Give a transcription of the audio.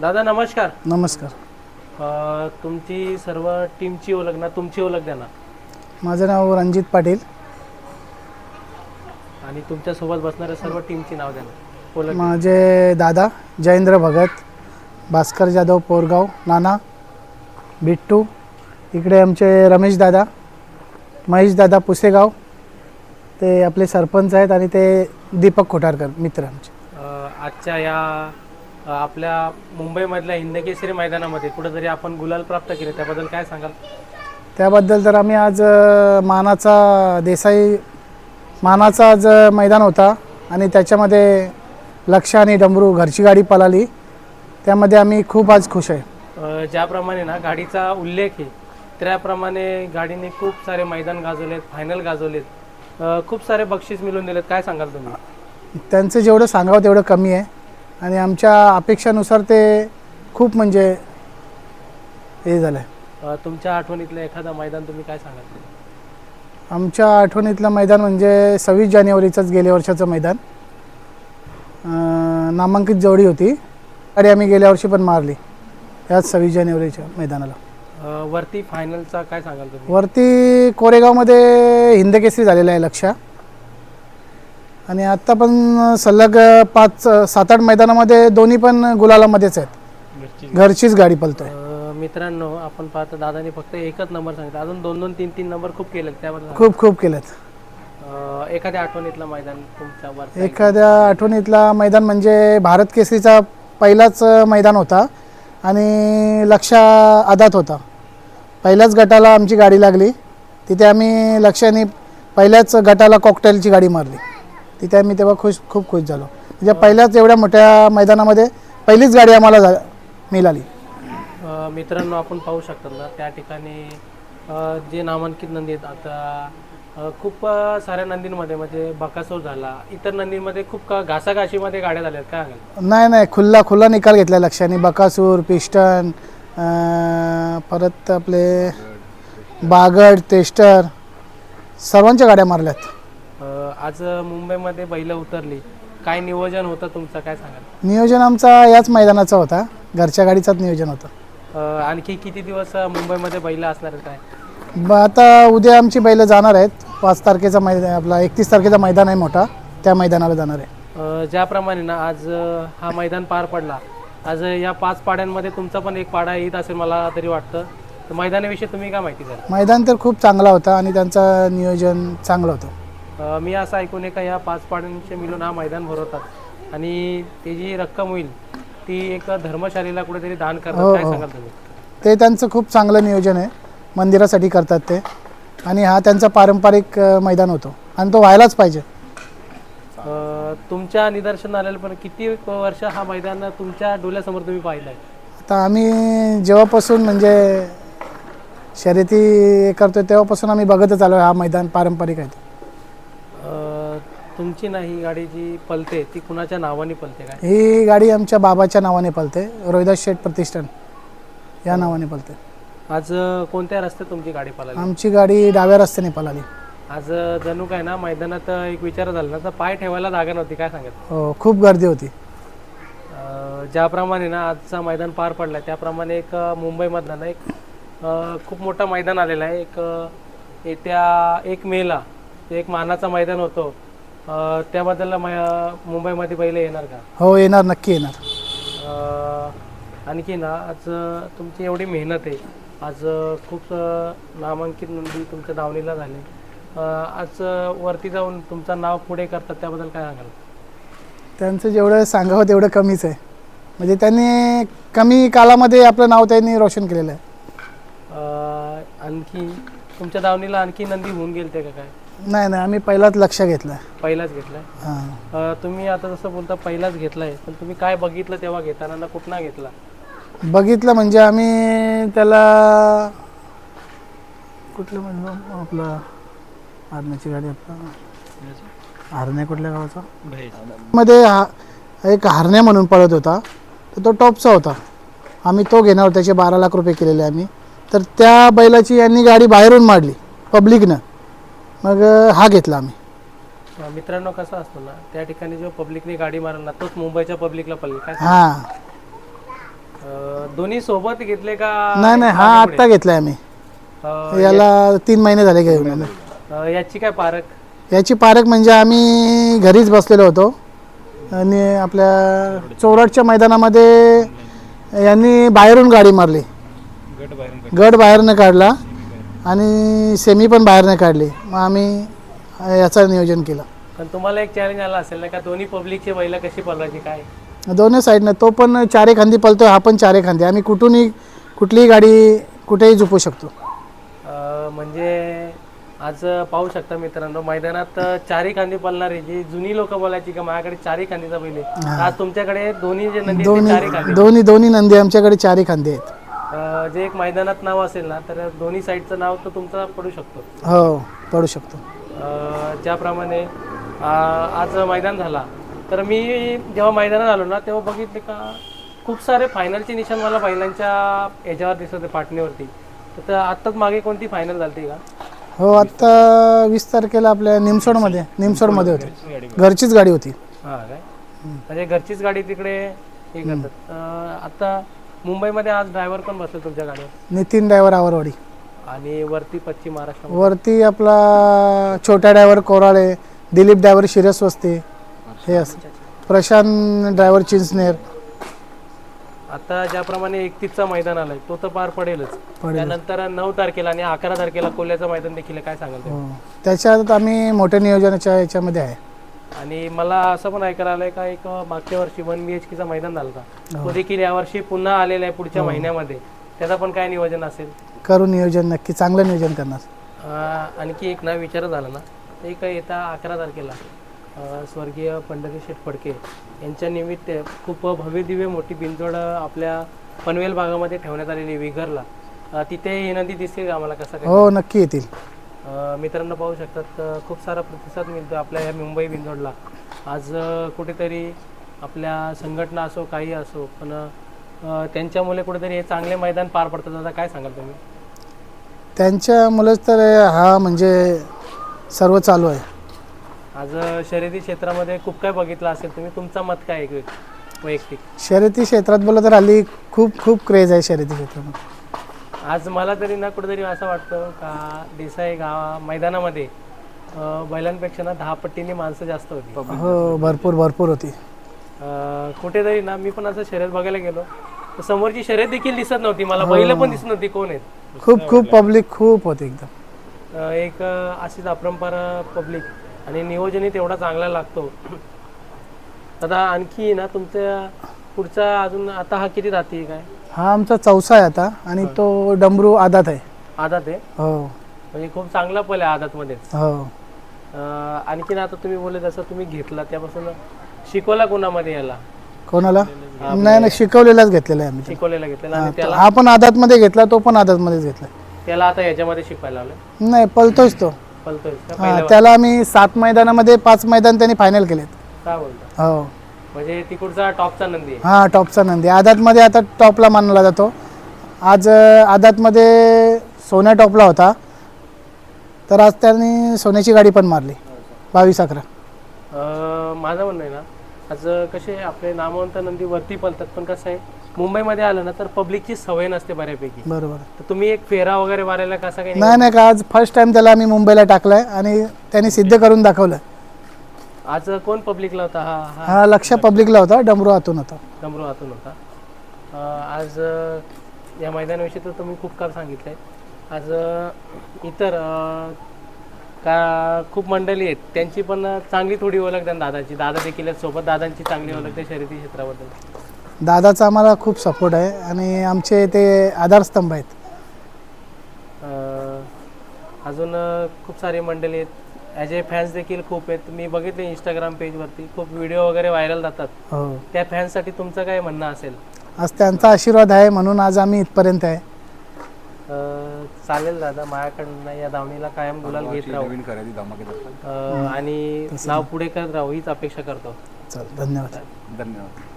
दादा नमस्कार. नमस्कार. अ, तुमची सर्व टीमची ओळख ना तुमची ओळख द्या ना. माझं नाव रणजित पाटील. आणि तुमच्यासोबत बसणाऱ्या सर्व टीमची नाव द्या ना. ओळख. माझे दादा जयेंद्र भगत भास्कर जाधव पोरगाव नाना बिट्टू इकडे आमचे रमेश दादा महेश दादा पुसेगाव ते आपले सरपंच आहेत आणि ते दीपक खोटारकर मित्र आमचे. अ, आजच्या या आपल्या मुंबईमधल्या हिंदकेसरी मैदानामध्ये कुठेतरी आपण गुलाल प्राप्त केले त्याबद्दल काय सांगाल? त्याबद्दल तर आम्ही आज मानाचा देसाई मानाचा आज मैदान होता आणि त्याच्यामध्ये लक्ष आणि डमरू घरची गाडी पळाली. त्यामध्ये आम्ही खूप आज खुश आहे. ज्याप्रमाणे ना गाडीचा उल्लेख आहे त्याप्रमाणे गाडीने खूप सारे मैदान गाजवलेत फायनल गाजवलेत. खूप सारे बक्षीस मिळवून दिलेत काय सांगाल तुम्ही? त्यांचं जेवढं सांगावं तेवढं कमी आहे. आणि आमच्या अपेक्षानुसार ते खूप म्हणजे हे झालं आहे अ, तुमच्या आठवणीतलं एखादं मैदान तुम्ही काय सांगाल? आमच्या आठवणीतलं मैदान म्हणजे सव्वीस जानेवारीचंच गेल्या वर्षाचं मैदान. अं, नामांकित जोडी होती. गाडी आम्ही गेल्या वर्षी पण मारली. त्याच सव्वीस जानेवारीच्या मैदानाला. अ, वरती फायनलचा काय सांगाल तुम्ही? वरती कोरेगावमध्ये हिंदकेसरी झालेला आहे लक्ष आणि आत्ता पण सलग पाच सात आठ मैदानामध्ये दोन्ही पण गुलालामध्येच आहेत. घरचीच गाडी. पलतोय. मित्रांनो आपण पाहतो दादानी फक्त एकच नंबर सांगितला. अजून दोन दोन तीन तीन नंबर खूप केले त्याबद्दल खूप खूप केलेत. एखाद्या आठवणीतलं मैदान तुमच्या एखाद्या आठवणीतला मैदान म्हणजे भारत केसरीचा पहिलाच मैदान होता आणि लक्ष आदात होता. पहिल्याच गटाला आमची गाडी लागली. तिथे आम्ही लक्षाने पहिल्याच गटाला कॉकटेलची गाडी मारली. तिथे आम्ही तेव्हा खुश खूप खुश झालो. म्हणजे पहिल्याच एवढ्या मोठ्या मैदानामध्ये पहिलीच गाडी आम्हाला झा- मिळाली. अ, मित्रांनो आपण पाहू शकतो ना त्या ठिकाणी अ, जे नामांकित नंदी आहेत आता अ, खूप अ, साऱ्या नंदींमध्ये म्हणजे बकासूर झाला. इतर नंदींमध्ये खूप का घासाघाशीमध्ये गाड्या झाल्यात काय सांगाल नाही नाही खुल्ला खुल्ला निकाल घेतला लक्षाने. बकासूर पिस्टन अं, परत आपले बागड टेस्टर सर्वांच्या गाड्या मारल्यात. आज मुंबईमध्ये बैल उतरली. काय नियोजन होतं तुमचं? काय सांगाल? नियोजन आमचा याच मैदानाचा होता. घरच्या गाडीचाच नियोजन होतं. अ, आणखी किती दिवस अ, मुंबईमध्ये बैल असणार आहेत काय? ब आता उद्या आमची बैलं जाणार आहेत. पाच तारखेचा मैदान आपला एकतीस तारखेचा मैदान आहे मोठा. त्या मैदानाला जाणार आहे. अ, ज्याप्रमाणे ना आज अ, हा मैदान पार पडला. आज या पाच पाड्यांमध्ये तुमचा पण एक पाडा येत असेल मला तरी वाटतं. तर मैदानाविषयी तुम्ही काय माहिती द्या मैदान तर खूप चांगला होता आणि त्यांचं नियोजन चांगलं होतं. मी असं ऐकून आहे का या पाच पाड्यांचे मिळून हा मैदान भरवतात. आणि ते जी रक्कम होईल ती एक धर्मशाळेला कुठेतरी दान करतात. हो, काय हो. सांगाल तुम्ही? ते त्यांचं खूप चांगलं नियोजन आहे. मंदिरासाठी करतात ते. आणि हा त्यांचा पारंपरिक मैदान होतो. आणि तो व्हायलाच पाहिजे. अ, तुमच्या निदर्शन आलेलं पण किती वर्ष हा मैदान तुमच्या डोळ्यासमोर तुम्ही पाहिलाय? आता आम्ही जेव्हापासून म्हणजे शर्यती करतोय तेव्हापासून आम्ही बघतच आलो हा मैदान पारंपरिक आहे तुमची नाही ही गाडी जी पलते ती कुणाच्या नावाने पलते काय? ही गाडी आमच्या बाबाच्या नावाने पलते. रोहिदास शेठ प्रतिष्ठान या नावाने पलते. आज अ, कोणत्या रस्त्यात तुमची गाडी पळाली आमची गाडी डाव्या रस्त्याने पळाली आज अ, जणू काय ना मैदानात अ, एक विचार झाला ना तर पाय ठेवायला जागा नव्हती काय सांगत? हो खूप गर्दी होती. अ, ज्याप्रमाणे ना आजचा मैदान पार पडला त्याप्रमाणे एक अ, मुंबईमधला ना एक अ, खूप मोठा मैदान आलेला आहे. एक अ, येत्या एक मेला एक मानाचा मैदान होतो. अ, त्याबद्दल मै- मुंबईमध्ये पहिले येणार का? हो येणार नक्की येणार. अ, आणखी ना आज अ, तुमची एवढी मेहनत आहे. आज अ, खूप अ, नामांकित नोंदी तुमच्या दावणीला झाले. अ, आज अ, वरती जाऊन तुमचं नाव पुढे करतात त्याबद्दल काय सांगाल? त्यांचं जेवढं सांगावं तेवढं कमीच आहे. म्हणजे त्यांनी कमी कालामध्ये आपलं नाव त्यांनी रोशन केलेलं आहे. अ, आणखी तुमच्या दावणीला आणखी नंदी होऊन गेलते का काय? नाही नाही आम्ही पहिलाच लक्ष घेतलं पहिलाच घेतलाय? हां. अ, तुम्ही आता जसं बोलता पहिलाच घेतलाय पण तुम्ही काय बघितलं तेव्हा घेताना ना कुठला घेतला? बघितलं म्हणजे आम्ही त्याला कुठलं म्हणलो? आपलं आरण्याची गाडी आपला. हरण्या कुठल्या गावाचा? मध्ये हा एक हरण्या म्हणून पळत होता. तर तो टॉपचा होता. आम्ही तो घेणार. त्याचे बारा लाख रुपये केलेले आम्ही. तर त्या बैलाची यांनी गाडी बाहेरून मारली पब्लिकनं. मग हा घेतला आम्ही. मित्रांनो कसं असतं ना त्या ठिकाणी जो पब्लिकने गाडी मारला तोच मुंबईच्या पब्लिकला पडली काय हां. अं, दोन्ही सोबत घेतले का नाही नाही हा आत्ता घेतलाय आम्ही. अं, याला तीन महिने झाले घेऊन आम्ही. अं, याची काय पारख? याची पारख म्हणजे आम्ही घरीच बसलेलो होतो. आणि आपल्या चोरडच्या मैदानामध्ये यांनी बाहेरून गाडी मारली. गट बाहेरनं काढला. आणि सेमी पण बाहेरनं काढली. मग आम्ही याचं नियोजन केलं. पण तुम्हाला एक चॅलेंज आला असेल ना का दोन्ही पब्लिकची बैला कशी पळवायची काय? दोन्ही साईडनं तो पण चारे खांदी पळतोय हा पण चारे खांदी. आम्ही कुठूनही कुठलीही गाडी कुठेही झोपू शकतो. म्हणजे आज पाहू शकता मित्रांनो मैदानात चारी खांदी पळणारी जी जुनी लोक बोलायची का माझ्याकडे चारी खांदीचा बैल आहे. आज तुमच्याकडे दोन्ही जे नंदी आहेत ते चारी खांदी दोन्ही दोन्ही नंदी आमच्याकडे चारी खांदे आहेत. जे एक मैदानात नाव असेल ना तर दोन्ही साईडचं नाव तर तुमचं पडू शकतो. हो पडू शकतो. अं, ज्याप्रमाणे अं, आज मैदान झाला तर मी जेव्हा मैदानात आलो ना तेव्हा बघितले का खूप सारे फायनलचे निशाण मला बैलांच्या याच्यावर दिसत होते पाटणीवरती. तर आत्ताच मागे कोणती फायनल झाली का? हो आत्ता वीस तारखेला आपल्या निमसोडमध्ये निमसोडमध्ये होते. घरचीच गाडी होती. हा काय? म्हणजे घरचीच गाडी तिकडे हे करतात. अं, आता मुंबईमध्ये आज ड्रायव्हर पण बसले तुमच्या गाडीवर? नितीन ड्रायव्हर आवरवाडी. आणि वरती पश्चिम महाराष्ट्र वरती आपला छोटा ड्रायव्हर कोराळे दिलीप ड्रायव्हर शिरस्वस्ती हे असं. प्रशांत ड्रायव्हर चिंचनेर. आता ज्याप्रमाणे एकतीसचा मैदान आलाय तो तर पार पडेलच. त्यानंतर नऊ तारखेला आणि अकरा तारखेला कोल्ह्याचं मैदान देखील आहे. काय सांगाल तुम्ही? हो. त्याच्यात आम्ही मोठ्या नियोजनाच्या याच्यामध्ये आहे. आणि मला असं पण ऐकायला आलंय का एक मागच्या वर्षी वन बी एच केचा मैदान झाला होता. तो देखील यावर्षी पुन्हा आलेला आहे पुढच्या महिन्यामध्ये. त्याचा पण काय नियोजन असेल? करू नियोजन नक्की. चांगलं नियोजन करणार. आणखी एक ना विचार झाला ना. एक येता अकरा तारखेला स्वर्गीय पंढरी शेठ फडके यांच्या निमित्त खूप भव्य दिव्य मोठी बिंजोड आपल्या पनवेल भागामध्ये ठेवण्यात आलेली विघरला तिथे ही नदी दिसते का आम्हाला? कसं काय? हो नक्की येतील. मित्रांनो पाहू शकतात खूप सारा प्रतिसाद मिळतो आपल्या या मुंबई बिंदोडला आज कुठेतरी आपल्या संघटना असो काही असो पण त्यांच्यामुळे कुठेतरी हे चांगले मैदान पार पडतात. आता काय सांगाल तुम्ही? त्यांच्यामुळेच तर हा म्हणजे सर्व चालू आहे. आज शर्यती क्षेत्रामध्ये खूप काय बघितलं असेल तुम्ही तुमचं मत काय आहे वैयक्तिक? शर्यती क्षेत्रात बोललं तर हल्ली खूप खूप क्रेज आहे शर्यती क्षेत्रामध्ये. आज मला तरी ना कुठेतरी असं वाटतं का देसाई गावा मैदानामध्ये अं, बैलांपेक्षा ना दहा पट्टीने माणसं जास्त होती. हो भरपूर भरपूर होती. अं, कुठेतरी ना मी पण असं शर्यत बघायला गेलो. तर समोरची शर्यत देखील दिसत नव्हती मला बैल पण दिसत नव्हती कोण आहेत? खूप खूप पब्लिक खूप होती एकदम. अं, एक अं, अशीच अपरंपार पब्लिक आणि नियोजनही तेवढा चांगला लागतो. आता आणखी ना तुमच्या पुढचा अजून आता हा किती जाती काय? हा आमचा चौसा आहे आता आणि तो डमरू आदात आहे. आदात आहे? हो. म्हणजे खूप चांगला पल आहे आदातमध्येच हो. अं, आणखीन आता तुम्ही बोलले जसं तुम्ही घेतला त्यापासून शिकवला कोणामध्ये याला? कोणाला? नाही नाही शिकवलेलाच घेतलेला आहे आम्ही. शिकवलेला घेतलेला आणि तो- हा पण आदातमध्ये घेतला तो पण आदातमध्येच घेतला. त्याला आता याच्यामध्ये शिकवायला लावलं नाही पळतोच तो. पलतोय का? हा, त्याला आम्ही सात मैदानामध्ये पाच मैदान त्यांनी फायनल केलेत. काय बोलतो? हो. म्हणजे तिकडचा टॉपचा नंदी. हा टॉपचा नंदी. आदातमध्ये आता टॉपला मानला जातो. आज आदातमध्ये सोन्या टॉपला होता. तर आज त्यांनी सोन्याची गाडी पण मारली. बावीस अकरा. माझं म्हणणं आहे ना आज कसे आपले नामवंत नंदी वरती पलतात पण कसं आहे मुंबईमध्ये आलं ना तर पब्लिकची सवय नसते बऱ्यापैकी. बरोबर. तर तुम्ही एक फेरा वगैरे मारायला कसा काही नाही नाही का आज फर्स्ट टाइम त्याला आम्ही मुंबईला टाकलाय आणि त्यांनी सिद्ध करून दाखवलं आज कोण पब्लिकला होता? हा हा. हा लक्ष पब्लिकला होता डमरू आतून होता. डमरू हातून होता. अं, आज अं, या मैदानाविषयी तर तुम्ही खूप काळ सांगितलंय. आज अं, इतर अं, का खूप मंडळी आहेत त्यांची पण चांगली थोडी ओळख द्या दादाची. दादा देखील आहेत सोबत. दादांची चांगली ओळख त्या शर्यती क्षेत्राबद्दल. दादाचा आम्हाला खूप सपोर्ट आहे आणि आमचे ते आधारस्तंभ आहेत. अं, अजून अं, खूप सारी मंडळी आहेत. ॲज ए फॅन्स देखील खूप आहेत. मी बघितले इंस्टाग्राम पेजवरती खूप व्हिडिओ वगैरे व्हायरल जातात. हो. त्या फॅन्ससाठी तुमचं काय म्हणणं असेल? आज त्यांचा आशीर्वाद आहे म्हणून आज आम्ही इथपर्यंत आहे. अं, चालेल दादा माझ्याकडनं या धावणीला कायम गुलाल घेत राहू. नवीन खरेदी धमाकेदार अं, आणि नाव पुढे करत राहू हीच अपेक्षा करतो. चल धन्यवाद. धन्यवाद.